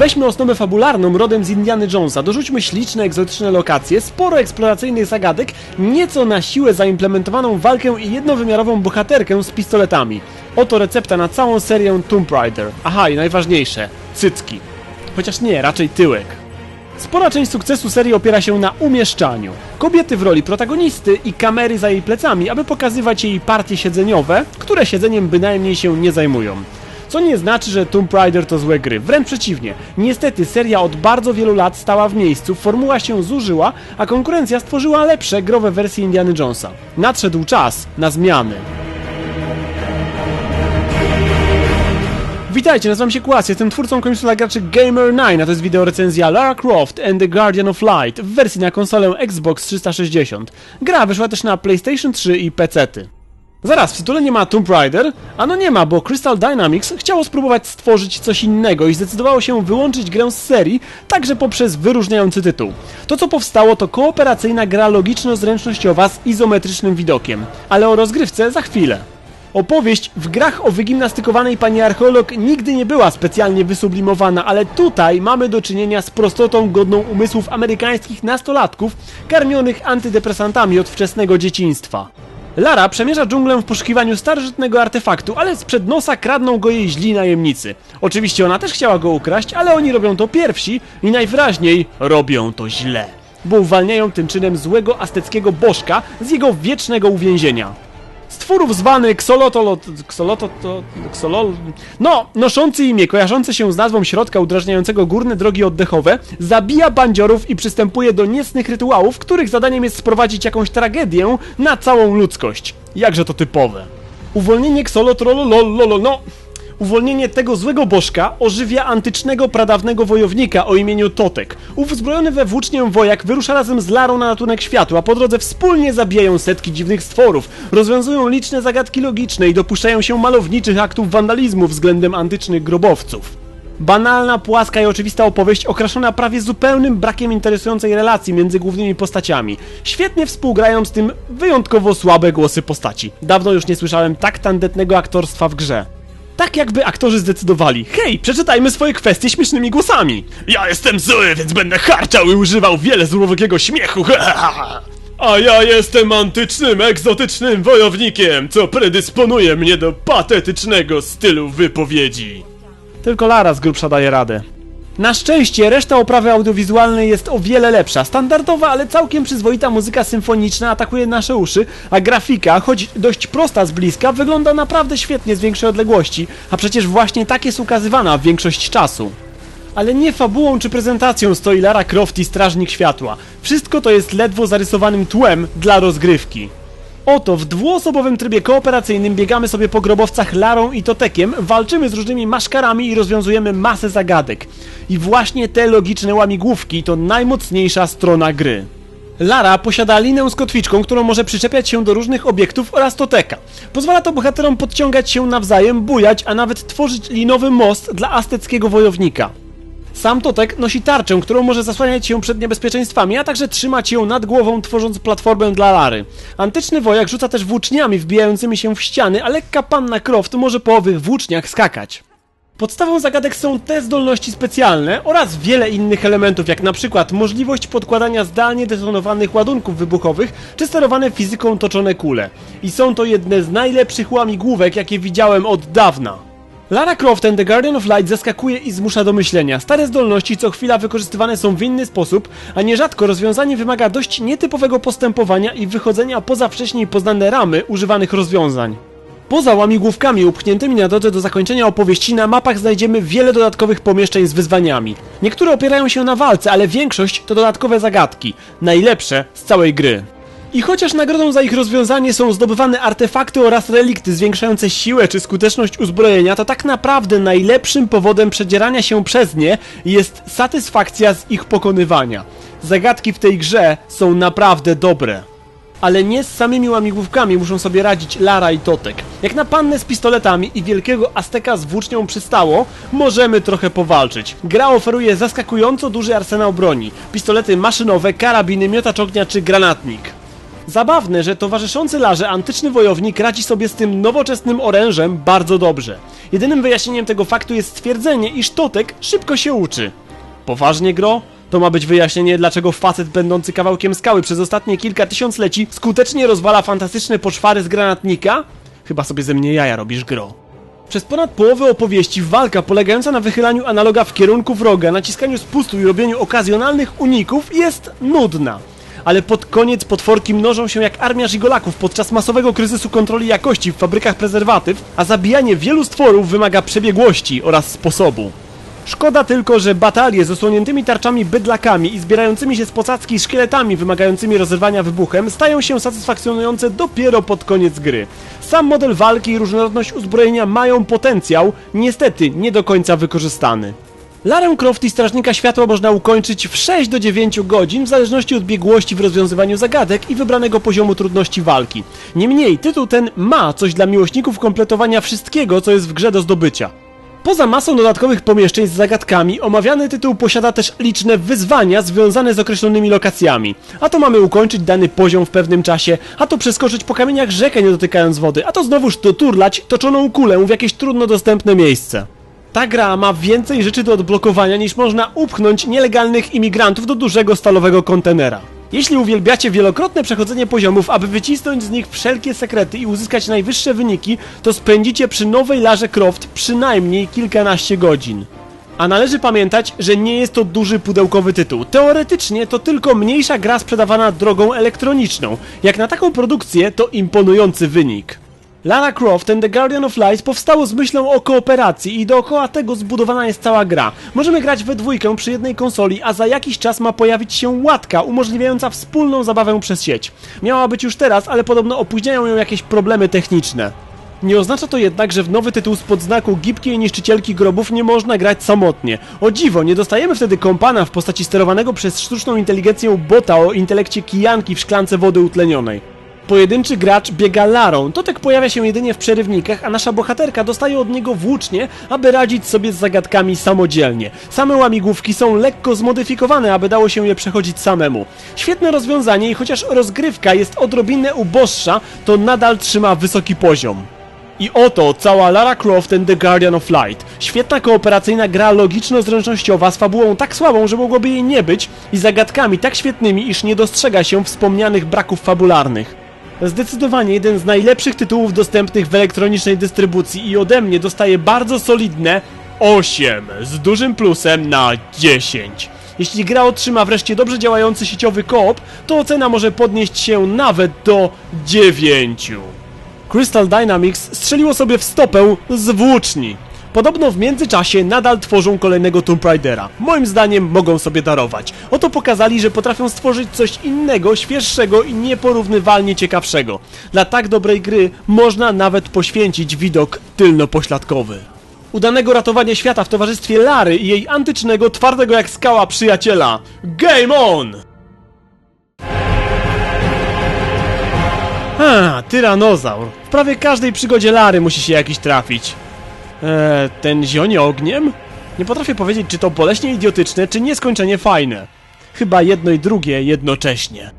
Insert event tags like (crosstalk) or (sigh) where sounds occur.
Weźmy osnowę fabularną rodem z Indiana Jonesa, dorzućmy śliczne, egzotyczne lokacje, sporo eksploracyjnych zagadek, nieco na siłę zaimplementowaną walkę i jednowymiarową bohaterkę z pistoletami. Oto recepta na całą serię Tomb Raider. Aha, i najważniejsze, cycki. Chociaż nie, raczej tyłek. Spora część sukcesu serii opiera się na umieszczaniu. Kobiety w roli protagonisty i kamery za jej plecami, aby pokazywać jej partie siedzeniowe, które siedzeniem bynajmniej się nie zajmują. Co nie znaczy, że Tomb Raider to złe gry, wręcz przeciwnie. Niestety seria od bardzo wielu lat stała w miejscu, formuła się zużyła, a konkurencja stworzyła lepsze growe wersje Indiana Jonesa. Nadszedł czas na zmiany. Witajcie, nazywam się Kłas, jestem twórcą komiksu dla graczy Gamer9, a to jest wideo recenzja Lara Croft and the Guardian of Light w wersji na konsolę Xbox 360. Gra wyszła też na PlayStation 3 i PC-ty. Zaraz, w tytule nie ma Tomb Raider? Ano nie ma, bo Crystal Dynamics chciało spróbować stworzyć coś innego i zdecydowało się wyłączyć grę z serii, także poprzez wyróżniający tytuł. To co powstało to kooperacyjna gra logiczno-zręcznościowa z izometrycznym widokiem. Ale o rozgrywce za chwilę. Opowieść w grach o wygimnastykowanej pani archeolog nigdy nie była specjalnie wysublimowana, ale tutaj mamy do czynienia z prostotą godną umysłów amerykańskich nastolatków karmionych antydepresantami od wczesnego dzieciństwa. Lara przemierza dżunglę w poszukiwaniu starożytnego artefaktu, ale sprzed nosa kradną go jej źli najemnicy. Oczywiście ona też chciała go ukraść, ale oni robią to pierwsi i najwyraźniej robią to źle. Bo uwalniają tym czynem złego azteckiego bożka z jego wiecznego uwięzienia. Stwórów zwany Xolotol... Xoloto... To, Xolol... No, noszący imię, kojarzące się z nazwą środka udrażniającego górne drogi oddechowe, zabija bandziorów i przystępuje do niecnych rytuałów, których zadaniem jest sprowadzić jakąś tragedię na całą ludzkość. Jakże to typowe. Uwolnienie Xolotrololololo... No... Uwolnienie tego złego bożka ożywia antycznego, pradawnego wojownika o imieniu Totek. Ów zbrojony we włócznię wojak wyrusza razem z Larą na ratunek światu, a po drodze wspólnie zabijają setki dziwnych stworów, rozwiązują liczne zagadki logiczne i dopuszczają się malowniczych aktów wandalizmu względem antycznych grobowców. Banalna, płaska i oczywista opowieść okraszona prawie zupełnym brakiem interesującej relacji między głównymi postaciami. Świetnie współgrają z tym wyjątkowo słabe głosy postaci. Dawno już nie słyszałem tak tandetnego aktorstwa w grze. Tak jakby aktorzy zdecydowali, hej, przeczytajmy swoje kwestie śmiesznymi głosami. Ja jestem zły, więc będę harczał i używał wiele złowego śmiechu. (laughs) A ja jestem antycznym, egzotycznym wojownikiem, co predysponuje mnie do patetycznego stylu wypowiedzi. Tylko Lara z grubsza daje radę. Na szczęście reszta oprawy audiowizualnej jest o wiele lepsza. Standardowa, ale całkiem przyzwoita muzyka symfoniczna atakuje nasze uszy, a grafika, choć dość prosta z bliska, wygląda naprawdę świetnie z większej odległości, a przecież właśnie tak jest ukazywana w większość czasu. Ale nie fabułą czy prezentacją stoi Lara Croft i Strażnik Światła. Wszystko to jest ledwo zarysowanym tłem dla rozgrywki. Oto w dwuosobowym trybie kooperacyjnym biegamy sobie po grobowcach Larą i Totekiem, walczymy z różnymi maszkarami i rozwiązujemy masę zagadek. I właśnie te logiczne łamigłówki to najmocniejsza strona gry. Lara posiada linę z kotwiczką, którą może przyczepiać się do różnych obiektów oraz toteka. Pozwala to bohaterom podciągać się nawzajem, bujać, a nawet tworzyć linowy most dla azteckiego wojownika. Sam Totek nosi tarczę, którą może zasłaniać się przed niebezpieczeństwami, a także trzymać ją nad głową, tworząc platformę dla Lary. Antyczny wojak rzuca też włóczniami wbijającymi się w ściany, a lekka panna Croft może po owych włóczniach skakać. Podstawą zagadek są te zdolności specjalne oraz wiele innych elementów, jak na przykład możliwość podkładania zdalnie detonowanych ładunków wybuchowych, czy sterowane fizyką toczone kule. I są to jedne z najlepszych łamigłówek, jakie widziałem od dawna. Lara Croft and the Guardian of Light zaskakuje i zmusza do myślenia. Stare zdolności co chwila wykorzystywane są w inny sposób, a nierzadko rozwiązanie wymaga dość nietypowego postępowania i wychodzenia poza wcześniej poznane ramy używanych rozwiązań. Poza łamigłówkami upchniętymi na drodze do zakończenia opowieści na mapach znajdziemy wiele dodatkowych pomieszczeń z wyzwaniami. Niektóre opierają się na walce, ale większość to dodatkowe zagadki. Najlepsze z całej gry. I chociaż nagrodą za ich rozwiązanie są zdobywane artefakty oraz relikty zwiększające siłę czy skuteczność uzbrojenia, to tak naprawdę najlepszym powodem przedzierania się przez nie jest satysfakcja z ich pokonywania. Zagadki w tej grze są naprawdę dobre. Ale nie z samymi łamigłówkami muszą sobie radzić Lara i Totek. Jak na pannę z pistoletami i wielkiego Azteka z włócznią przystało, możemy trochę powalczyć. Gra oferuje zaskakująco duży arsenał broni. Pistolety maszynowe, karabiny, miotacz ognia czy granatnik. Zabawne, że towarzyszący Larze antyczny wojownik radzi sobie z tym nowoczesnym orężem bardzo dobrze. Jedynym wyjaśnieniem tego faktu jest stwierdzenie, iż Totek szybko się uczy. Poważnie gro? To ma być wyjaśnienie, dlaczego facet będący kawałkiem skały przez ostatnie kilka tysiącleci skutecznie rozwala fantastyczne poczwary z granatnika? Chyba sobie ze mnie jaja robisz gro. Przez ponad połowę opowieści walka polegająca na wychylaniu analoga w kierunku wroga, naciskaniu spustu i robieniu okazjonalnych uników jest nudna. Ale pod koniec potworki mnożą się jak armia żigolaków podczas masowego kryzysu kontroli jakości w fabrykach prezerwatyw, a zabijanie wielu stworów wymaga przebiegłości oraz sposobu. Szkoda tylko, że batalie z osłoniętymi tarczami bydlakami i zbierającymi się z posadzki szkieletami wymagającymi rozerwania wybuchem stają się satysfakcjonujące dopiero pod koniec gry. Sam model walki i różnorodność uzbrojenia mają potencjał, niestety nie do końca wykorzystany. Larę Croft i Strażnika Światła można ukończyć w 6 do 9 godzin w zależności od biegłości w rozwiązywaniu zagadek i wybranego poziomu trudności walki. Niemniej tytuł ten ma coś dla miłośników kompletowania wszystkiego, co jest w grze do zdobycia. Poza masą dodatkowych pomieszczeń z zagadkami, omawiany tytuł posiada też liczne wyzwania związane z określonymi lokacjami. A to mamy ukończyć dany poziom w pewnym czasie, a to przeskoczyć po kamieniach rzekę nie dotykając wody, a to znowuż doturlać toczoną kulę w jakieś trudno dostępne miejsce. Ta gra ma więcej rzeczy do odblokowania niż można upchnąć nielegalnych imigrantów do dużego stalowego kontenera. Jeśli uwielbiacie wielokrotne przechodzenie poziomów, aby wycisnąć z nich wszelkie sekrety i uzyskać najwyższe wyniki, to spędzicie przy nowej Larze Croft przynajmniej kilkanaście godzin. A należy pamiętać, że nie jest to duży pudełkowy tytuł. Teoretycznie to tylko mniejsza gra sprzedawana drogą elektroniczną. Jak na taką produkcję to imponujący wynik. Lara Croft and the Guardian of Light powstało z myślą o kooperacji i dookoła tego zbudowana jest cała gra. Możemy grać we dwójkę przy jednej konsoli, a za jakiś czas ma pojawić się łatka umożliwiająca wspólną zabawę przez sieć. Miała być już teraz, ale podobno opóźniają ją jakieś problemy techniczne. Nie oznacza to jednak, że w nowy tytuł spod znaku gibkiej niszczycielki grobów nie można grać samotnie. O dziwo, nie dostajemy wtedy kompana w postaci sterowanego przez sztuczną inteligencję bota o intelekcie kijanki w szklance wody utlenionej. Pojedynczy gracz biega larą, Totek pojawia się jedynie w przerywnikach, a nasza bohaterka dostaje od niego włócznie, aby radzić sobie z zagadkami samodzielnie. Same łamigłówki są lekko zmodyfikowane, aby dało się je przechodzić samemu. Świetne rozwiązanie i chociaż rozgrywka jest odrobinę uboższa, to nadal trzyma wysoki poziom. I oto cała Lara Croft and the Guardian of Light. Świetna kooperacyjna gra logiczno-zręcznościowa z fabułą tak słabą, że mogłoby jej nie być i zagadkami tak świetnymi, iż nie dostrzega się wspomnianych braków fabularnych. Zdecydowanie jeden z najlepszych tytułów dostępnych w elektronicznej dystrybucji i ode mnie dostaje bardzo solidne 8 z dużym plusem na 10. Jeśli gra otrzyma wreszcie dobrze działający sieciowy koop, to ocena może podnieść się nawet do 9. Crystal Dynamics strzeliło sobie w stopę z włóczni. Podobno w międzyczasie nadal tworzą kolejnego Tomb Raidera. Moim zdaniem mogą sobie darować. Oto pokazali, że potrafią stworzyć coś innego, świeższego i nieporównywalnie ciekawszego. Dla tak dobrej gry można nawet poświęcić widok tylno-pośladkowy. Udanego ratowania świata w towarzystwie Lary i jej antycznego, twardego jak skała przyjaciela. Game on! Ha, tyranozaur. W prawie każdej przygodzie Lary musi się jakiś trafić. Eee, ten zionie ogniem? Nie potrafię powiedzieć, czy to boleśnie idiotyczne, czy nieskończenie fajne. Chyba jedno i drugie jednocześnie.